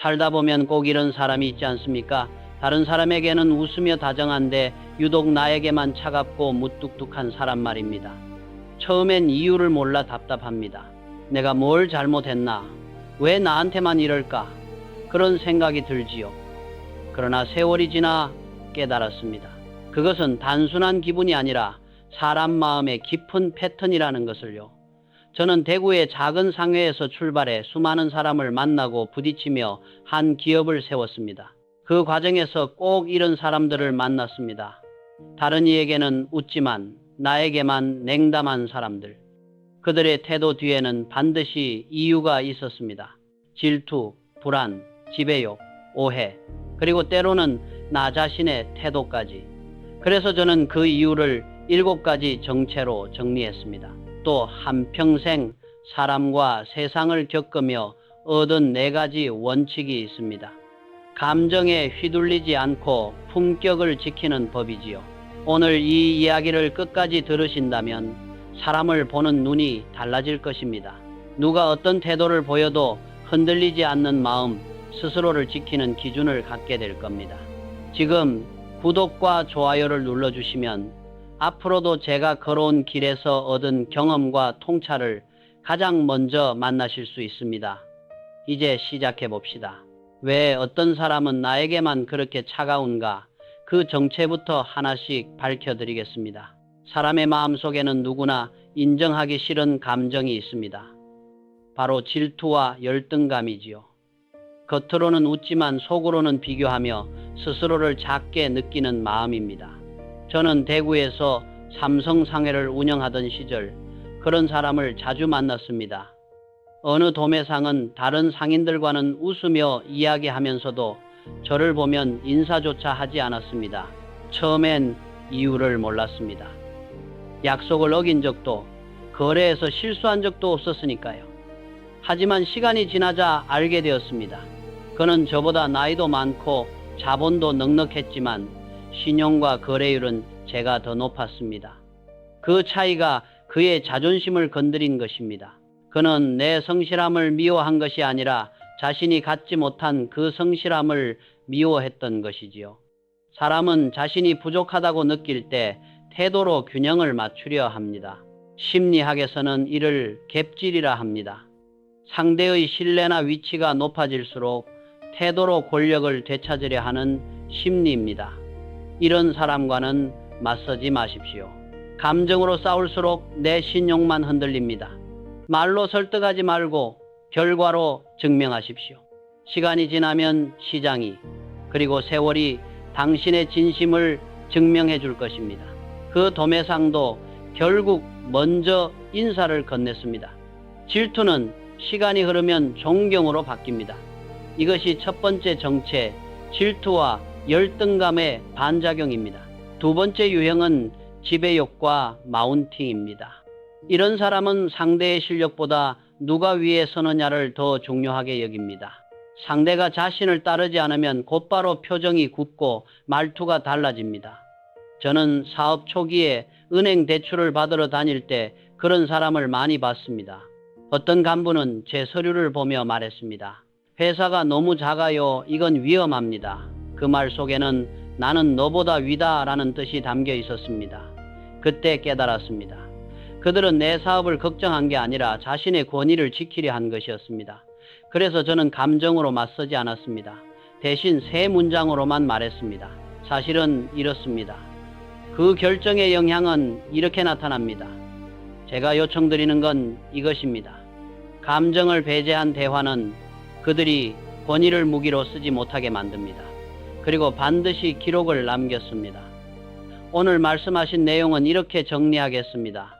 살다 보면 꼭 이런 사람이 있지 않습니까? 다른 사람에게는 웃으며 다정한데 유독 나에게만 차갑고 무뚝뚝한 사람 말입니다. 처음엔 이유를 몰라 답답합니다. 내가 뭘 잘못했나? 왜 나한테만 이럴까? 그런 생각이 들지요. 그러나 세월이 지나 깨달았습니다. 그것은 단순한 기분이 아니라 사람 마음의 깊은 패턴이라는 것을요. 저는 대구의 작은 상회에서 출발해 수많은 사람을 만나고 부딪히며 한 기업을 세웠습니다. 그 과정에서 꼭 이런 사람들을 만났습니다. 다른 이에게는 웃지만 나에게만 냉담한 사람들. 그들의 태도 뒤에는 반드시 이유가 있었습니다. 질투, 불안, 지배욕, 오해, 그리고 때로는 나 자신의 태도까지. 그래서 저는 그 이유를 일곱 가지 정체로 정리했습니다. 또 한평생 사람과 세상을 겪으며 얻은 네 가지 원칙이 있습니다. 감정에 휘둘리지 않고 품격을 지키는 법이지요. 오늘 이 이야기를 끝까지 들으신다면 사람을 보는 눈이 달라질 것입니다. 누가 어떤 태도를 보여도 흔들리지 않는 마음, 스스로를 지키는 기준을 갖게 될 겁니다. 지금 구독과 좋아요를 눌러주시면 앞으로도 제가 걸어온 길에서 얻은 경험과 통찰을 가장 먼저 만나실 수 있습니다. 이제 시작해 봅시다. 왜 어떤 사람은 나에게만 그렇게 차가운가? 그 정체부터 하나씩 밝혀드리겠습니다. 사람의 마음 속에는 누구나 인정하기 싫은 감정이 있습니다. 바로 질투와 열등감이지요. 겉으로는 웃지만 속으로는 비교하며 스스로를 작게 느끼는 마음입니다. 저는 대구에서 삼성상회를 운영하던 시절 그런 사람을 자주 만났습니다. 어느 도매상은 다른 상인들과는 웃으며 이야기하면서도 저를 보면 인사조차 하지 않았습니다. 처음엔 이유를 몰랐습니다. 약속을 어긴 적도 거래에서 실수한 적도 없었으니까요. 하지만 시간이 지나자 알게 되었습니다. 그는 저보다 나이도 많고 자본도 넉넉했지만 신용과 거래율은 제가 더 높았습니다. 그 차이가 그의 자존심을 건드린 것입니다. 그는 내 성실함을 미워한 것이 아니라 자신이 갖지 못한 그 성실함을 미워했던 것이지요. 사람은 자신이 부족하다고 느낄 때 태도로 균형을 맞추려 합니다. 심리학에서는 이를 갭질이라 합니다. 상대의 신뢰나 위치가 높아질수록 태도로 권력을 되찾으려 하는 심리입니다. 이런 사람과는 맞서지 마십시오. 감정으로 싸울수록 내 신용만 흔들립니다. 말로 설득하지 말고 결과로 증명하십시오. 시간이 지나면 시장이 그리고 세월이 당신의 진심을 증명해 줄 것입니다. 그 도매상도 결국 먼저 인사를 건넸습니다. 질투는 시간이 흐르면 존경으로 바뀝니다. 이것이 첫 번째 정체, 질투와 열등감의 반작용입니다. 두 번째 유형은 지배욕과 마운팅입니다. 이런 사람은 상대의 실력보다 누가 위에 서느냐를 더 중요하게 여깁니다. 상대가 자신을 따르지 않으면 곧바로 표정이 굳고 말투가 달라집니다. 저는 사업 초기에 은행 대출을 받으러 다닐 때 그런 사람을 많이 봤습니다. 어떤 간부는 제 서류를 보며 말했습니다. 회사가 너무 작아요. 이건 위험합니다. 그 말 속에는 나는 너보다 위다라는 뜻이 담겨 있었습니다. 그때 깨달았습니다. 그들은 내 사업을 걱정한 게 아니라 자신의 권위를 지키려 한 것이었습니다. 그래서 저는 감정으로 맞서지 않았습니다. 대신 세 문장으로만 말했습니다. 사실은 이렇습니다. 그 결정의 영향은 이렇게 나타납니다. 제가 요청드리는 건 이것입니다. 감정을 배제한 대화는 그들이 권위를 무기로 쓰지 못하게 만듭니다. 그리고 반드시 기록을 남겼습니다. 오늘 말씀하신 내용은 이렇게 정리하겠습니다.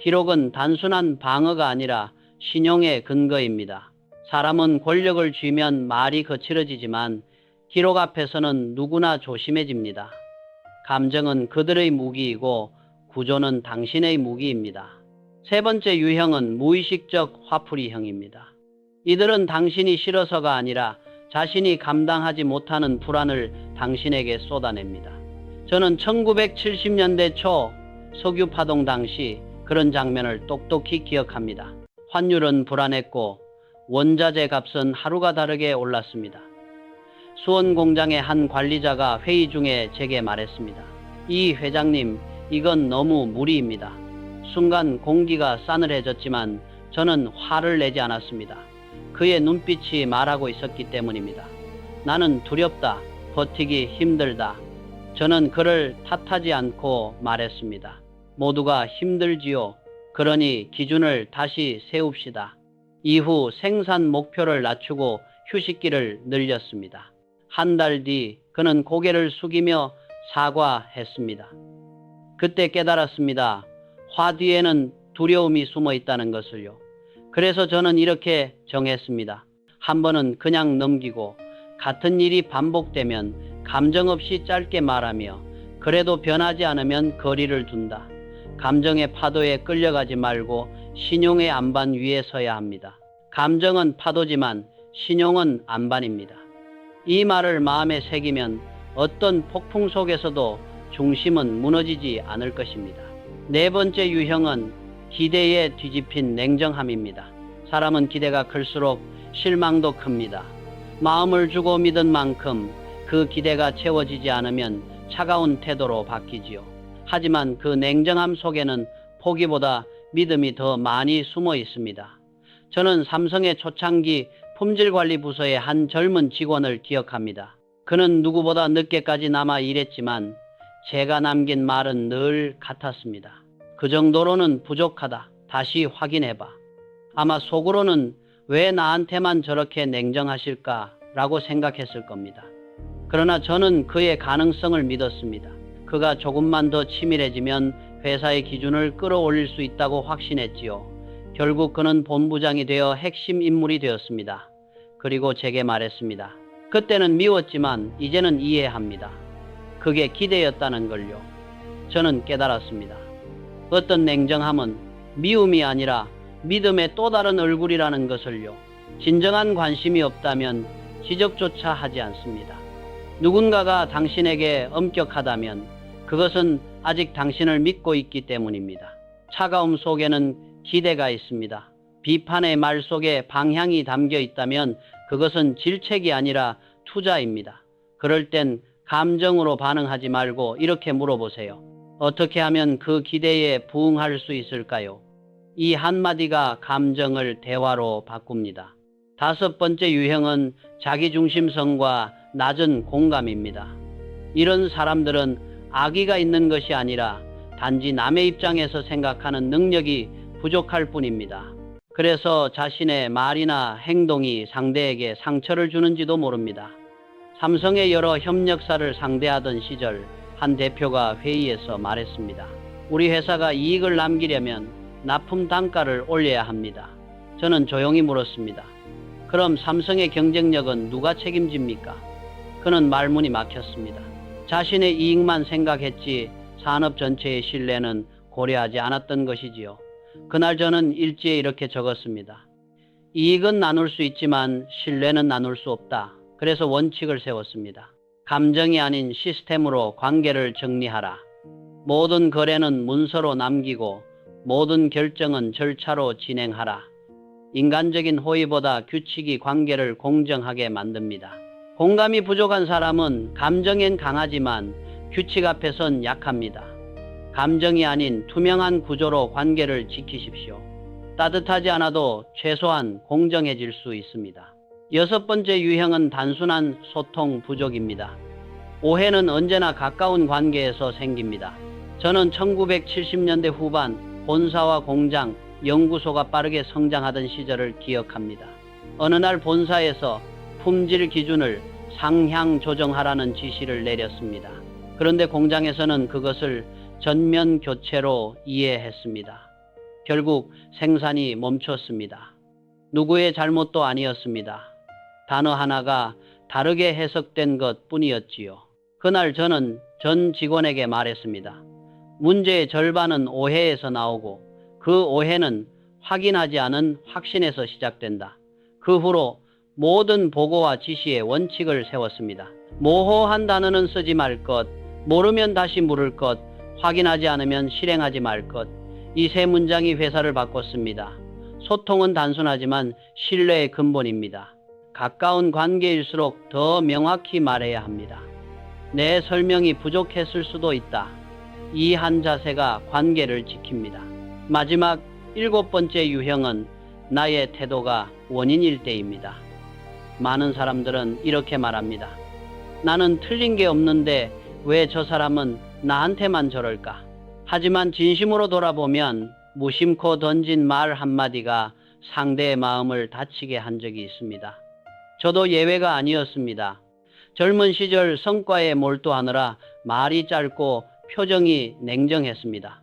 기록은 단순한 방어가 아니라 신용의 근거입니다. 사람은 권력을 쥐면 말이 거칠어지지만 기록 앞에서는 누구나 조심해집니다. 감정은 그들의 무기이고 구조는 당신의 무기입니다. 세 번째 유형은 무의식적 화풀이형입니다. 이들은 당신이 싫어서가 아니라 자신이 감당하지 못하는 불안을 당신에게 쏟아냅니다. 저는 1970년대 초 석유 파동 당시 그런 장면을 똑똑히 기억합니다. 환율은 불안했고 원자재 값은 하루가 다르게 올랐습니다. 수원 공장의 한 관리자가 회의 중에 제게 말했습니다. 이 회장님, 이건 너무 무리입니다. 순간 공기가 싸늘해졌지만 저는 화를 내지 않았습니다. 그의 눈빛이 말하고 있었기 때문입니다. 나는 두렵다. 버티기 힘들다. 저는 그를 탓하지 않고 말했습니다. 모두가 힘들지요. 그러니 기준을 다시 세웁시다. 이후 생산 목표를 낮추고 휴식기를 늘렸습니다. 한 달 뒤 그는 고개를 숙이며 사과했습니다. 그때 깨달았습니다. 화 뒤에는 두려움이 숨어 있다는 것을요. 그래서 저는 이렇게 정했습니다. 한 번은 그냥 넘기고 같은 일이 반복되면 감정 없이 짧게 말하며 그래도 변하지 않으면 거리를 둔다. 감정의 파도에 끌려가지 말고 신용의 안반 위에 서야 합니다. 감정은 파도지만 신용은 안반입니다. 이 말을 마음에 새기면 어떤 폭풍 속에서도 중심은 무너지지 않을 것입니다. 네 번째 유형은 기대에 뒤집힌 냉정함입니다. 사람은 기대가 클수록 실망도 큽니다. 마음을 주고 믿은 만큼 그 기대가 채워지지 않으면 차가운 태도로 바뀌지요. 하지만 그 냉정함 속에는 포기보다 믿음이 더 많이 숨어 있습니다. 저는 삼성의 초창기 품질관리 부서의 한 젊은 직원을 기억합니다. 그는 누구보다 늦게까지 남아 일했지만 제가 남긴 말은 늘 같았습니다. 그 정도로는 부족하다. 다시 확인해봐. 아마 속으로는 왜 나한테만 저렇게 냉정하실까 라고 생각했을 겁니다. 그러나 저는 그의 가능성을 믿었습니다. 그가 조금만 더 치밀해지면 회사의 기준을 끌어올릴 수 있다고 확신했지요. 결국 그는 본부장이 되어 핵심 인물이 되었습니다. 그리고 제게 말했습니다. 그때는 미웠지만 이제는 이해합니다. 그게 기대였다는 걸요. 저는 깨달았습니다. 어떤 냉정함은 미움이 아니라 믿음의 또 다른 얼굴이라는 것을요. 진정한 관심이 없다면 지적조차 하지 않습니다. 누군가가 당신에게 엄격하다면 그것은 아직 당신을 믿고 있기 때문입니다. 차가움 속에는 기대가 있습니다. 비판의 말 속에 방향이 담겨 있다면 그것은 질책이 아니라 투자입니다. 그럴 땐 감정으로 반응하지 말고 이렇게 물어보세요. 어떻게 하면 그 기대에 부응할 수 있을까요? 이 한마디가 감정을 대화로 바꿉니다. 다섯 번째 유형은 자기중심성과 낮은 공감입니다. 이런 사람들은 악의가 있는 것이 아니라 단지 남의 입장에서 생각하는 능력이 부족할 뿐입니다. 그래서 자신의 말이나 행동이 상대에게 상처를 주는지도 모릅니다. 삼성의 여러 협력사를 상대하던 시절 한 대표가 회의에서 말했습니다. 우리 회사가 이익을 남기려면 납품 단가를 올려야 합니다. 저는 조용히 물었습니다. 그럼 삼성의 경쟁력은 누가 책임집니까? 그는 말문이 막혔습니다. 자신의 이익만 생각했지 산업 전체의 신뢰는 고려하지 않았던 것이지요. 그날 저는 일지에 이렇게 적었습니다. 이익은 나눌 수 있지만 신뢰는 나눌 수 없다. 그래서 원칙을 세웠습니다. 감정이 아닌 시스템으로 관계를 정리하라. 모든 거래는 문서로 남기고 모든 결정은 절차로 진행하라. 인간적인 호의보다 규칙이 관계를 공정하게 만듭니다. 공감이 부족한 사람은 감정엔 강하지만 규칙 앞에선 약합니다. 감정이 아닌 투명한 구조로 관계를 지키십시오. 따뜻하지 않아도 최소한 공정해질 수 있습니다. 여섯 번째 유형은 단순한 소통 부족입니다. 오해는 언제나 가까운 관계에서 생깁니다. 저는 1970년대 후반 본사와 공장, 연구소가 빠르게 성장하던 시절을 기억합니다. 어느 날 본사에서 품질 기준을 상향 조정하라는 지시를 내렸습니다. 그런데 공장에서는 그것을 전면 교체로 이해했습니다. 결국 생산이 멈췄습니다. 누구의 잘못도 아니었습니다. 단어 하나가 다르게 해석된 것 뿐이었지요. 그날 저는 전 직원에게 말했습니다. 문제의 절반은 오해에서 나오고 그 오해는 확인하지 않은 확신에서 시작된다. 그 후로 모든 보고와 지시의 원칙을 세웠습니다. 모호한 단어는 쓰지 말 것, 모르면 다시 물을 것, 확인하지 않으면 실행하지 말 것. 이 세 문장이 회사를 바꿨습니다. 소통은 단순하지만 신뢰의 근본입니다. 가까운 관계일수록 더 명확히 말해야 합니다. 내 설명이 부족했을 수도 있다. 이 한 자세가 관계를 지킵니다. 마지막 일곱 번째 유형은 나의 태도가 원인일 때입니다. 많은 사람들은 이렇게 말합니다. 나는 틀린 게 없는데 왜 저 사람은 나한테만 저럴까? 하지만 진심으로 돌아보면 무심코 던진 말 한마디가 상대의 마음을 다치게 한 적이 있습니다. 저도 예외가 아니었습니다. 젊은 시절 성과에 몰두하느라 말이 짧고 표정이 냉정했습니다.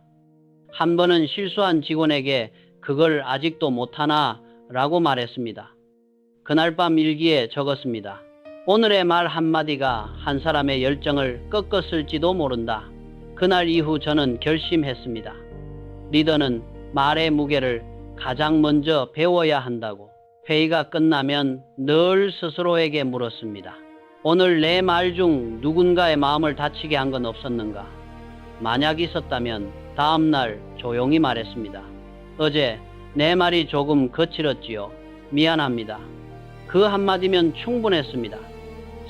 한 번은 실수한 직원에게 그걸 아직도 못하나 라고 말했습니다. 그날 밤 일기에 적었습니다. 오늘의 말 한마디가 한 사람의 열정을 꺾었을지도 모른다. 그날 이후 저는 결심했습니다. 리더는 말의 무게를 가장 먼저 배워야 한다고. 회의가 끝나면 늘 스스로에게 물었습니다. 오늘 내 말 중 누군가의 마음을 다치게 한 건 없었는가? 만약 있었다면 다음날 조용히 말했습니다. 어제 내 말이 조금 거칠었지요. 미안합니다. 그 한마디면 충분했습니다.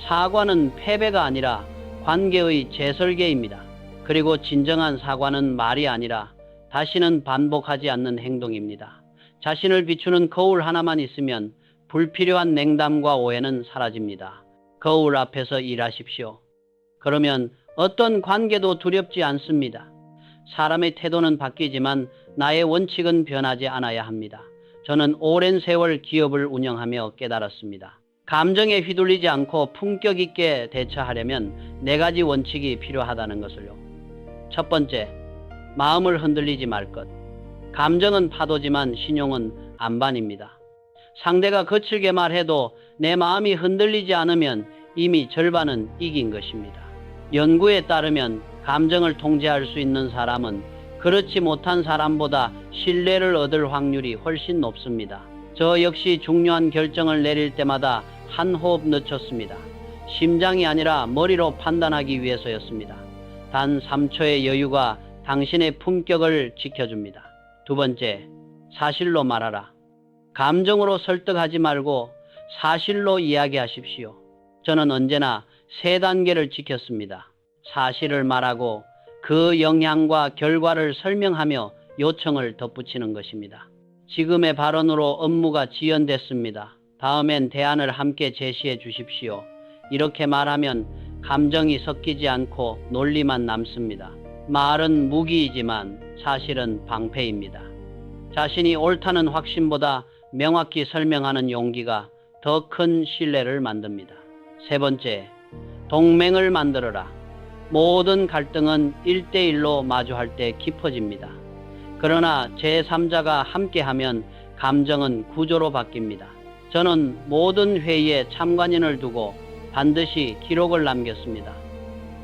사과는 패배가 아니라 관계의 재설계입니다. 그리고 진정한 사과는 말이 아니라 다시는 반복하지 않는 행동입니다. 자신을 비추는 거울 하나만 있으면 불필요한 냉담과 오해는 사라집니다. 거울 앞에서 일하십시오. 그러면 어떤 관계도 두렵지 않습니다. 사람의 태도는 바뀌지만 나의 원칙은 변하지 않아야 합니다. 저는 오랜 세월 기업을 운영하며 깨달았습니다. 감정에 휘둘리지 않고 품격 있게 대처하려면 네 가지 원칙이 필요하다는 것을요. 첫 번째, 마음을 흔들리지 말 것. 감정은 파도지만 신용은 안반입니다. 상대가 거칠게 말해도 내 마음이 흔들리지 않으면 이미 절반은 이긴 것입니다. 연구에 따르면 감정을 통제할 수 있는 사람은 그렇지 못한 사람보다 신뢰를 얻을 확률이 훨씬 높습니다. 저 역시 중요한 결정을 내릴 때마다 한 호흡 늦췄습니다. 심장이 아니라 머리로 판단하기 위해서였습니다. 단 3초의 여유가 당신의 품격을 지켜줍니다. 두 번째, 사실로 말하라. 감정으로 설득하지 말고 사실로 이야기하십시오. 저는 언제나 세 단계를 지켰습니다. 사실을 말하고 그 영향과 결과를 설명하며 요청을 덧붙이는 것입니다. 지금의 발언으로 업무가 지연됐습니다. 다음엔 대안을 함께 제시해 주십시오. 이렇게 말하면 감정이 섞이지 않고 논리만 남습니다. 말은 무기이지만 사실은 방패입니다. 자신이 옳다는 확신보다 명확히 설명하는 용기가 더 큰 신뢰를 만듭니다. 세 번째, 동맹을 만들어라. 모든 갈등은 1대1로 마주할 때 깊어집니다. 그러나 제3자가 함께하면 감정은 구조로 바뀝니다. 저는 모든 회의에 참관인을 두고 반드시 기록을 남겼습니다.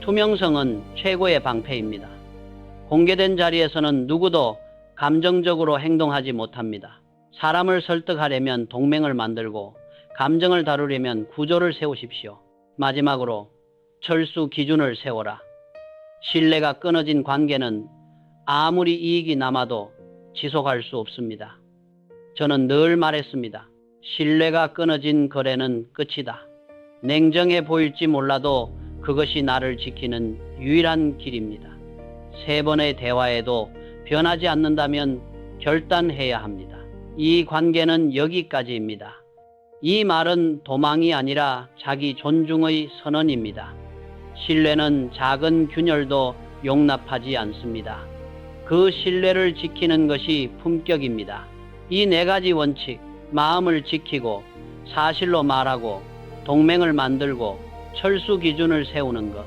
투명성은 최고의 방패입니다. 공개된 자리에서는 누구도 감정적으로 행동하지 못합니다. 사람을 설득하려면 동맹을 만들고 감정을 다루려면 구조를 세우십시오. 마지막으로 철수 기준을 세워라. 신뢰가 끊어진 관계는 아무리 이익이 남아도 지속할 수 없습니다. 저는 늘 말했습니다. 신뢰가 끊어진 거래는 끝이다. 냉정해 보일지 몰라도 그것이 나를 지키는 유일한 길입니다. 세 번의 대화에도 변하지 않는다면 결단해야 합니다. 이 관계는 여기까지입니다. 이 말은 도망이 아니라 자기 존중의 선언입니다. 신뢰는 작은 균열도 용납하지 않습니다. 그 신뢰를 지키는 것이 품격입니다. 이 네 가지 원칙, 마음을 지키고 사실로 말하고 동맹을 만들고 철수 기준을 세우는 것.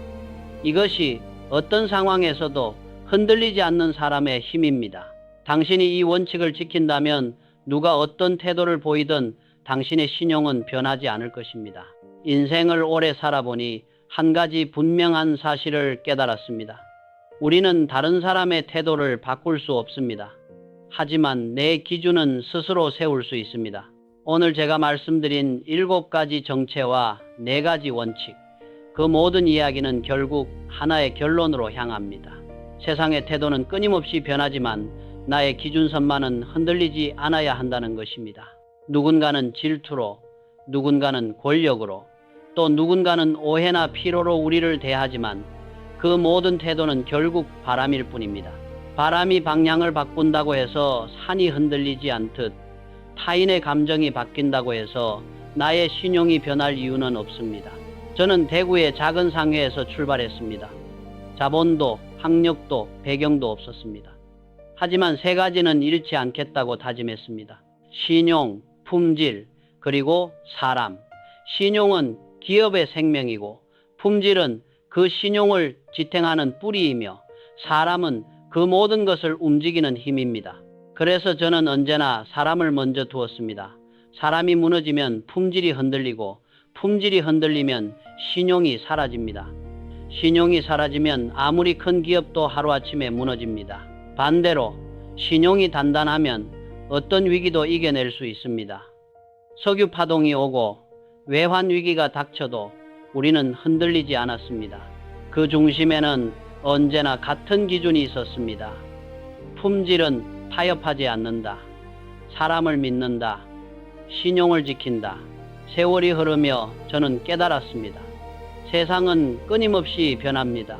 이것이 어떤 상황에서도 흔들리지 않는 사람의 힘입니다. 당신이 이 원칙을 지킨다면 누가 어떤 태도를 보이든 당신의 신용은 변하지 않을 것입니다. 인생을 오래 살아보니 한 가지 분명한 사실을 깨달았습니다. 우리는 다른 사람의 태도를 바꿀 수 없습니다. 하지만 내 기준은 스스로 세울 수 있습니다. 오늘 제가 말씀드린 일곱 가지 정체와 네 가지 원칙, 그 모든 이야기는 결국 하나의 결론으로 향합니다. 세상의 태도는 끊임없이 변하지만 나의 기준선만은 흔들리지 않아야 한다는 것입니다. 누군가는 질투로, 누군가는 권력으로, 또 누군가는 오해나 피로로 우리를 대하지만 그 모든 태도는 결국 바람일 뿐입니다. 바람이 방향을 바꾼다고 해서 산이 흔들리지 않듯 타인의 감정이 바뀐다고 해서 나의 신용이 변할 이유는 없습니다. 저는 대구의 작은 상회에서 출발했습니다. 자본도, 학력도, 배경도 없었습니다. 하지만 세 가지는 잃지 않겠다고 다짐했습니다. 신용, 품질, 그리고 사람. 신용은 기업의 생명이고, 품질은 그 신용을 지탱하는 뿌리이며, 사람은 그 모든 것을 움직이는 힘입니다. 그래서 저는 언제나 사람을 먼저 두었습니다. 사람이 무너지면 품질이 흔들리고, 품질이 흔들리면 신용이 사라집니다. 신용이 사라지면 아무리 큰 기업도 하루아침에 무너집니다. 반대로 신용이 단단하면 어떤 위기도 이겨낼 수 있습니다. 석유 파동이 오고 외환 위기가 닥쳐도 우리는 흔들리지 않았습니다. 그 중심에는 언제나 같은 기준이 있었습니다. 품질은 타협하지 않는다. 사람을 믿는다. 신용을 지킨다. 세월이 흐르며 저는 깨달았습니다. 세상은 끊임없이 변합니다.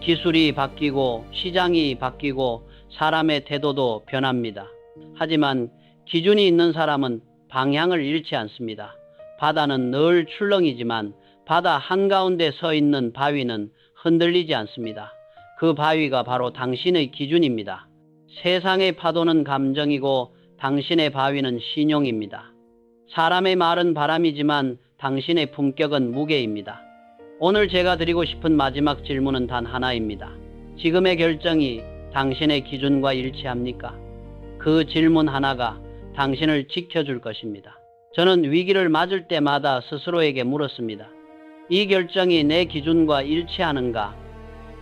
기술이 바뀌고 시장이 바뀌고 사람의 태도도 변합니다. 하지만 기준이 있는 사람은 방향을 잃지 않습니다. 바다는 늘 출렁이지만 바다 한가운데 서 있는 바위는 흔들리지 않습니다. 그 바위가 바로 당신의 기준입니다. 세상의 파도는 감정이고 당신의 바위는 신용입니다. 사람의 말은 바람이지만 당신의 품격은 무게입니다. 오늘 제가 드리고 싶은 마지막 질문은 단 하나입니다. 지금의 결정이 당신의 기준과 일치합니까? 그 질문 하나가 당신을 지켜줄 것입니다. 저는 위기를 맞을 때마다 스스로에게 물었습니다. 이 결정이 내 기준과 일치하는가?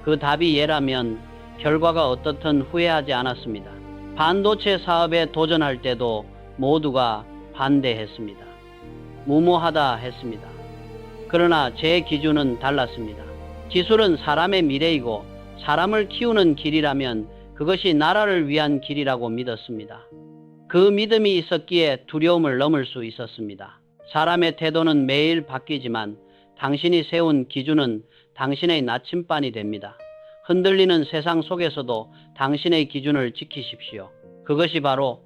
그 답이 예라면 결과가 어떻든 후회하지 않았습니다. 반도체 사업에 도전할 때도 모두가 반대했습니다. 무모하다 했습니다. 그러나 제 기준은 달랐습니다. 기술은 사람의 미래이고 사람을 키우는 길이라면 그것이 나라를 위한 길이라고 믿었습니다. 그 믿음이 있었기에 두려움을 넘을 수 있었습니다. 사람의 태도는 매일 바뀌지만 당신이 세운 기준은 당신의 나침반이 됩니다. 흔들리는 세상 속에서도 당신의 기준을 지키십시오. 그것이 바로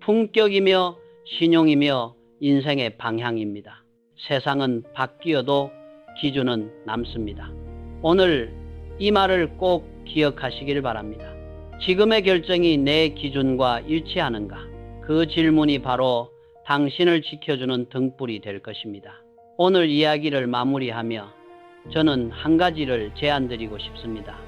품격이며 신용이며 인생의 방향입니다. 세상은 바뀌어도 기준은 남습니다. 오늘 이 말을 꼭 기억하시길 바랍니다. 지금의 결정이 내 기준과 일치하는가? 그 질문이 바로 당신을 지켜주는 등불이 될 것입니다. 오늘 이야기를 마무리하며 저는 한 가지를 제안드리고 싶습니다.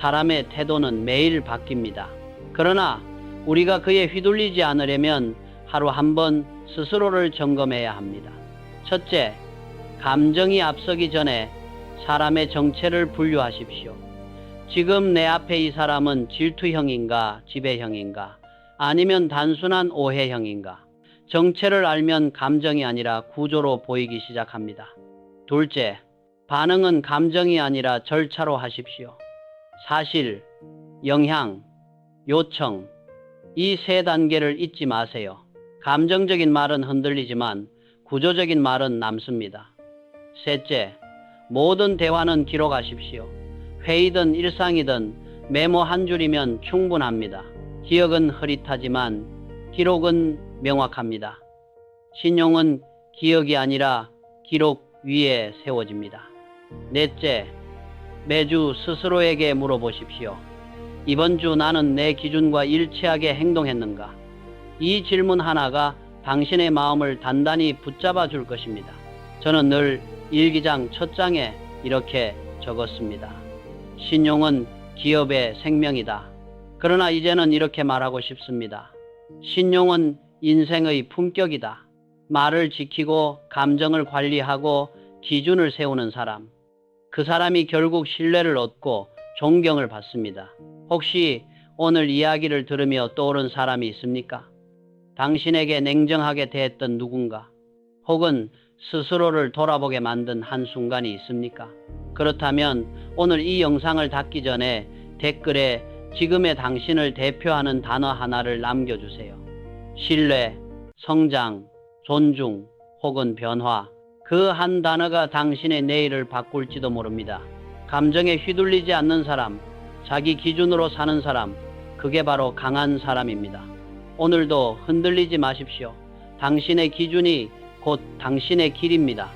사람의 태도는 매일 바뀝니다. 그러나 우리가 그에 휘둘리지 않으려면 하루 한 번 스스로를 점검해야 합니다. 첫째, 감정이 앞서기 전에 사람의 정체를 분류하십시오. 지금 내 앞에 이 사람은 질투형인가 지배형인가 아니면 단순한 오해형인가 정체를 알면 감정이 아니라 구조로 보이기 시작합니다. 둘째, 반응은 감정이 아니라 절차로 하십시오. 사실, 영향, 요청, 이 세 단계를 잊지 마세요. 감정적인 말은 흔들리지만 구조적인 말은 남습니다. 셋째, 모든 대화는 기록하십시오. 회의든 일상이든 메모 한 줄이면 충분합니다. 기억은 흐릿하지만 기록은 명확합니다. 신용은 기억이 아니라 기록 위에 세워집니다. 넷째, 매주 스스로에게 물어보십시오. 이번 주 나는 내 기준과 일치하게 행동했는가? 이 질문 하나가 당신의 마음을 단단히 붙잡아 줄 것입니다. 저는 늘 일기장 첫 장에 이렇게 적었습니다. 신용은 기업의 생명이다. 그러나 이제는 이렇게 말하고 싶습니다. 신용은 인생의 품격이다. 말을 지키고 감정을 관리하고 기준을 세우는 사람. 그 사람이 결국 신뢰를 얻고 존경을 받습니다. 혹시 오늘 이야기를 들으며 떠오른 사람이 있습니까? 당신에게 냉정하게 대했던 누군가? 혹은 스스로를 돌아보게 만든 한순간이 있습니까? 그렇다면 오늘 이 영상을 닫기 전에 댓글에 지금의 당신을 대표하는 단어 하나를 남겨주세요. 신뢰, 성장, 존중, 혹은 변화. 그 한 단어가 당신의 내일을 바꿀지도 모릅니다. 감정에 휘둘리지 않는 사람, 자기 기준으로 사는 사람, 그게 바로 강한 사람입니다. 오늘도 흔들리지 마십시오. 당신의 기준이 곧 당신의 길입니다.